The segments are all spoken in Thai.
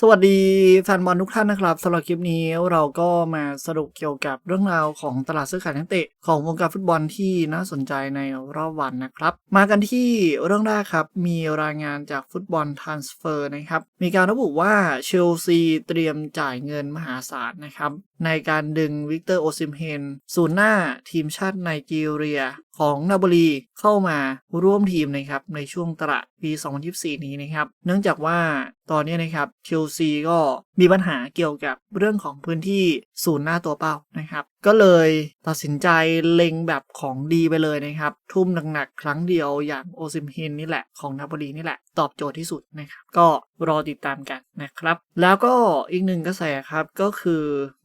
สวัสดีแฟนบอลทุกท่านนะครับสำหรับคลิปนี้เราก็มาสรุปเกี่ยวกับเรื่องราวของตลาดซื้อขายนักเตะของวงการฟุตบอลที่น่าสนใจในรอบวันนะครับ มากันที่เรื่องแรกครับ มีรายงานจากฟุตบอลทรานสเฟอร์นะครับ มีการระบุว่าเชลซีเตรียมจ่ายเงินมหาศาลนะครับในการดึงวิกเตอร์โอซิมเฮนศูนย์หน้าทีมชาติไนจีเรียของนาบลีเข้ามาร่วมทีมนะครับในช่วงตลาดปี 2024 นี้นะครับเนื่องจากว่าตอนนี้นะครับเชลซีก็มีปัญหาเกี่ยวกับเรื่องของพื้นที่ศูนย์หน้าตัวเป้านะครับ ก็เลยตัดสินใจเล็งแบบของดีไปเลยนะครับ ทุ่มหนักๆ ครั้งเดียวอย่างโอซิมเฮนนี่แหละของนาโปลีนี่แหละ ตอบโจทย์ที่สุดนะครับ ก็รอติดตามกันนะครับ แล้วก็อีกหนึ่งกระแสครับ ก็คือ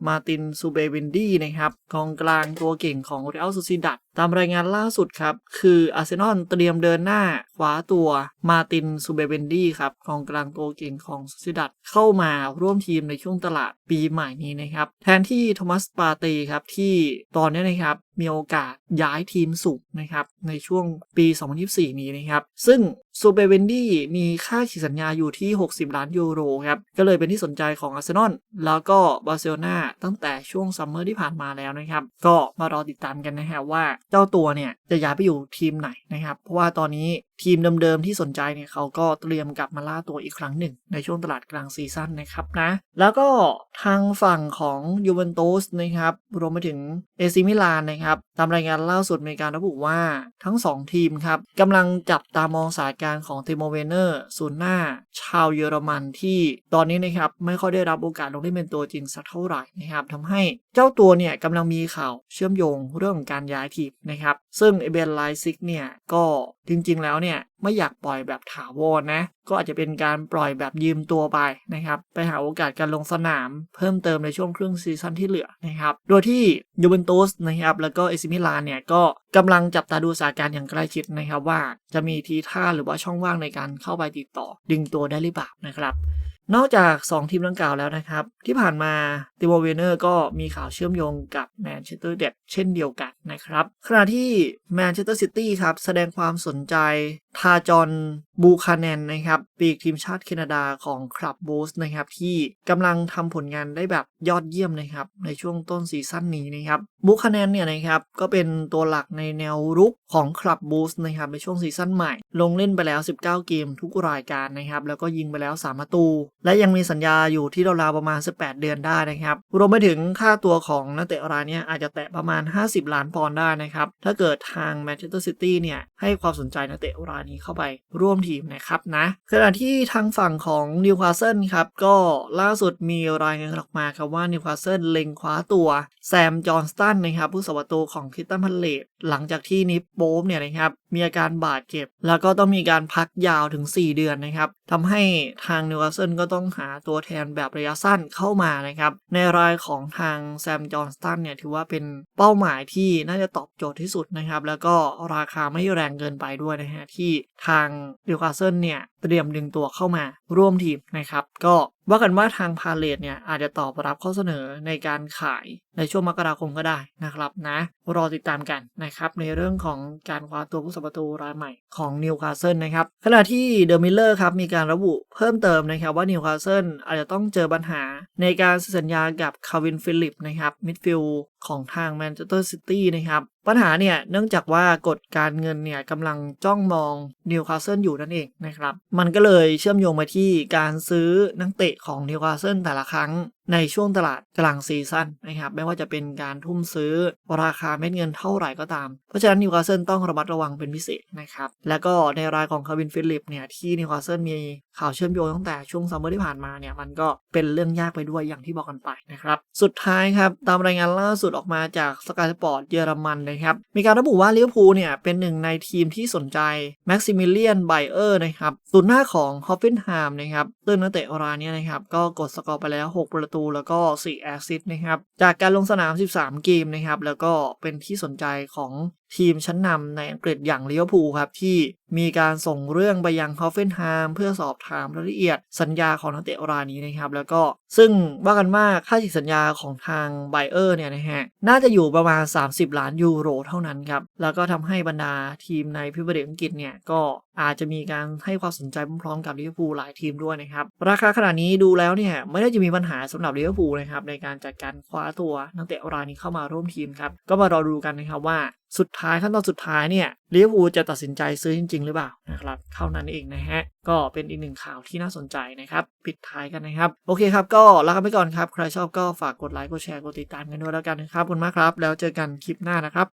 มาตินซูเบวินดี้นะครับกองกลางตัวเก่งของเรอัลซูซิดัดตามรายงานล่าสุดครับ คืออาร์เซนอลเตรียมเดินหน้าคว้าตัวมาตินซูเบเบนดี้ครับกองกลางตัวเก่งของซูซิดัตเข้ามาร่วมทีมในช่วงตลาดปีใหม่นี้นะครับ แทนที่โทมัสปาเต้ครับที่ตอนนี้นะครับมีโอกาสย้ายทีมสูงนะครับในช่วงปี 2024 นี้นะครับซึ่งซูเบเวนดี้มีค่าฉีสัญญาอยู่ที่ 60 ล้านยูโรครับก็เลยเป็นที่สนใจของอาร์เซนอลแล้วก็บาร์เซโลนาตั้งแต่ช่วงซัมเมอร์ที่ผ่านมาแล้วนะครับก็มารอติดตามกันนะฮะว่าเจ้าตัวเนี่ยจะย้ายไปอยู่ทีมไหนนะครับเพราะว่าตอนนี้ทีมเดิมๆที่สนใจเนี่ยเขาก็เตรียมกลับมาล่าตัวอีกครั้งหนึ่ง ในช่วงตลาดกลางซีซั่นนะครับนะแล้วก็ทางฝั่งของยูเวนตุสนะครับรวมไปถึงเอซิมิลานนะครับตามรายงานล่าสุดมีการระบุว่าทั้ง 2 ทีมครับกำลังจับตามองสถานการณ์ของเทโมเวเนอร์ศูนย์หน้า ชาวเยอรมันที่ตอนนี้นะครับไม่ค่อยได้รับโอกาสลงเล่นเป็นตัวจริงสักเท่าไหร่นะครับทำให้เจ้าตัวเนี่ยกำลังมีข่าวเชื่อมโยงเรื่องของการย้ายทีมนะครับซึ่งเอเบนไลซิกเนี่ยก็จริงๆแล้วเนี่ย ไม่อยากปล่อยแบบถาวรนะ ก็อาจจะเป็นการปล่อยแบบยืมตัวไปนะครับ ไปหาโอกาสการลงสนามเพิ่มเติมในช่วงครึ่งซีซั่นที่เหลือนะครับ โดยที่ยูเวนตุสนะครับแล้วก็เอซิมิลานเนี่ยก็กำลังจับตาดูสถานการณ์อย่างใกล้ชิดนะครับว่าจะมีทีท่าหรือว่าช่องว่างในการเข้าไปติดต่อ ดึงตัวได้หรือเปล่านะครับนอกจาก 2 ทีมดังกล่าวแล้วนะครับ ที่ผ่านมาติโมเวเนอร์ก็มีข่าวเชื่อมโยงกับแมนเชสเตอร์เดดเช่นเดียวกัน นะครับขณะที่แมนเชสเตอร์ซิตี้ครับ แสดงความสนใจทาจอนบูคาแนนนะครับ ปีกทีมชาติแคนาดาของคลับบูสนะครับ ที่กำลังทำผลงานได้แบบยอดเยี่ยมนะครับ ในช่วงต้นซีซั่นนี้นะครับบูคาแนนเนี่ยนะครับ ก็เป็นตัวหลักในแนวรุกของคลับบูสนะครับ ในช่วงซีซั่นใหม่ ลงเล่นไปแล้ว 19 เกมทุกรายการนะครับ แล้วก็ยิงไปแล้ว 3 ประตู และยังมีสัญญาอยู่ที่ราวๆประมาณ 18 เดือนได้นะครับรวมไปถึงค่าตัวของนักเตะรายนี้อาจจะแตะประมาณ 50 ล้านปอนด์ได้นะครับ ถ้าเกิดทางแมนเชสเตอร์ซิตี้เนี่ย ให้ความสนใจนักเตะรายนี้เข้าไปร่วมทีมนะครับนะขณะที่ทางฝั่งของนิวคาสเซิลครับก็ล่าสุดมีรายงานออกมาครับว่านิวคาสเซิลเล็งคว้าตัวแซมจอห์นสตันนะครับผู้สวัสตูของคิตตันพันเลตหลังจากที่นิปโป๊มเนี่ยนะครับมีอาการบาดเจ็บ แล้วก็ต้องมีการพักยาวถึง 4 เดือนนะครับทำให้ทางนิวคาสเซิลก็ต้องหาตัวแทนแบบระยะสั้นเข้ามานะครับในรายของทางแซมจอห์นสตันเนี่ยถือว่าเป็นเป้าหมายที่น่าจะตอบโจทย์ที่สุดนะครับแล้วก็ราคาไม่แรงเกินไปด้วยนะฮะที่ทางดิวคาเซิลเนี่ย เตรียมดึงตัวเข้ามาร่วมทีมนะครับ ก็ว่ากันว่าทางพาเลตเนี่ยอาจจะตอบรับข้อเสนอในการขายในช่วงมกราคมก็ได้นะครับนะ รอติดตามกันนะครับในเรื่องของการคว้าตัวผู้สัประตูรายใหม่ของนิวคาสเซิลนะครับขณะที่เดอะมิลเลอร์ครับมีการระบุเพิ่มเติมนะครับว่านิวคาสเซิลอาจจะต้องเจอปัญหาในการสัญญากับคาวินฟิลิปนะครับมิดฟิลด์ของทางแมนเชสเตอร์ซิตี้นะครับปัญหาเนี่ยเนื่องจากว่ากฎการเงินเนี่ยกำลังจ้องมองนิวคาสเซิลอยู่นั่นเองนะครับมันก็เลยเชื่อมโยงมาที่การซื้อนักเตะของนิวคาสเซิลแต่ละครั้งในช่วงตลาดกลางซีซั่นนะครับไม่ว่าจะเป็นการทุ่มซื้อราคาเม็ดเงินเท่าไหร่ก็ตาม เพราะฉะนั้นนิวคาสเซิลต้องระมัดระวังเป็นพิเศษนะครับ แล้วก็ในรายของคาวินฟิลิปเนี่ยที่นิวคาสเซิลมีข่าวเชื่อมโยงตั้งแต่ช่วงซัมเมอร์ที่ผ่านมาเนี่ยมันก็เป็นเรื่องยากไปด้วยอย่างที่บอกกันไปนะครับ สุดท้ายครับตามรายงานล่าสุดออกมาจากสกายสปอร์ตเยอรมันนะครับมีการระบุว่าลิเวอร์พูลเนี่ยเป็นหนึ่งในทีมที่สนใจแม็กซิมิเลียนไบเออร์นะครับศูนหน้าของฮอฟฟินแฮมนะครับซึ่งนักเตะรายนี้นะครับก็กดสกอร์ไปแล้ว 6 ประตูแล้วก็ 4 แอสซิสต์นะครับ จากการลงสนาม 13 เกมนะครับ แล้วก็เป็นที่สนใจของ ทีมชั้นนำในอังกฤษอย่างลิเวอร์พูลครับ ที่มีการส่งเรื่องไปยังฮอฟเฟนไฮม์เพื่อสอบถามรายละเอียดสัญญาของนักเตะรายนี้นะครับ แล้วก็ซึ่งว่ากันว่าค่าฉีกสัญญาของทางไบเออร์เนี่ยนะฮะน่าจะอยู่ประมาณ 30 ล้านยูโรเท่านั้นครับ แล้วก็ทำให้บรรดาทีมในพรีเมียร์ลีกอังกฤษเนี่ยก็อาจจะมีการให้ความสนใจพร้อมๆกับลิเวอร์พูลหลายทีมด้วยนะครับ ราคาขนาดนี้ดูแล้วเนี่ยไม่ได้จะมีปัญหาสำหรับลิเวอร์พูลนะครับในการจัดการคว้าตัวนักเตะรายนี้เข้ามาร่วมทีมครับก็มารอดูกันนะครับว่า สุดท้ายขั้นตอนสุดท้ายเนี่ยลิเวอร์พูลจะตัดสินใจซื้อจริง ๆ หรือเปล่านะครับเท่านั้นเองนะฮะ ก็เป็นอีกหนึ่งข่าวที่น่าสนใจนะครับ ปิดท้ายกันนะครับ โอเคครับ ก็ลากันไปก่อนครับ ใครชอบก็ฝากกดไลค์กดแชร์กดติดตามกันด้วยแล้วกันนะครับขอบคุณมากครับ แล้วเจอกันคลิปหน้านะครับ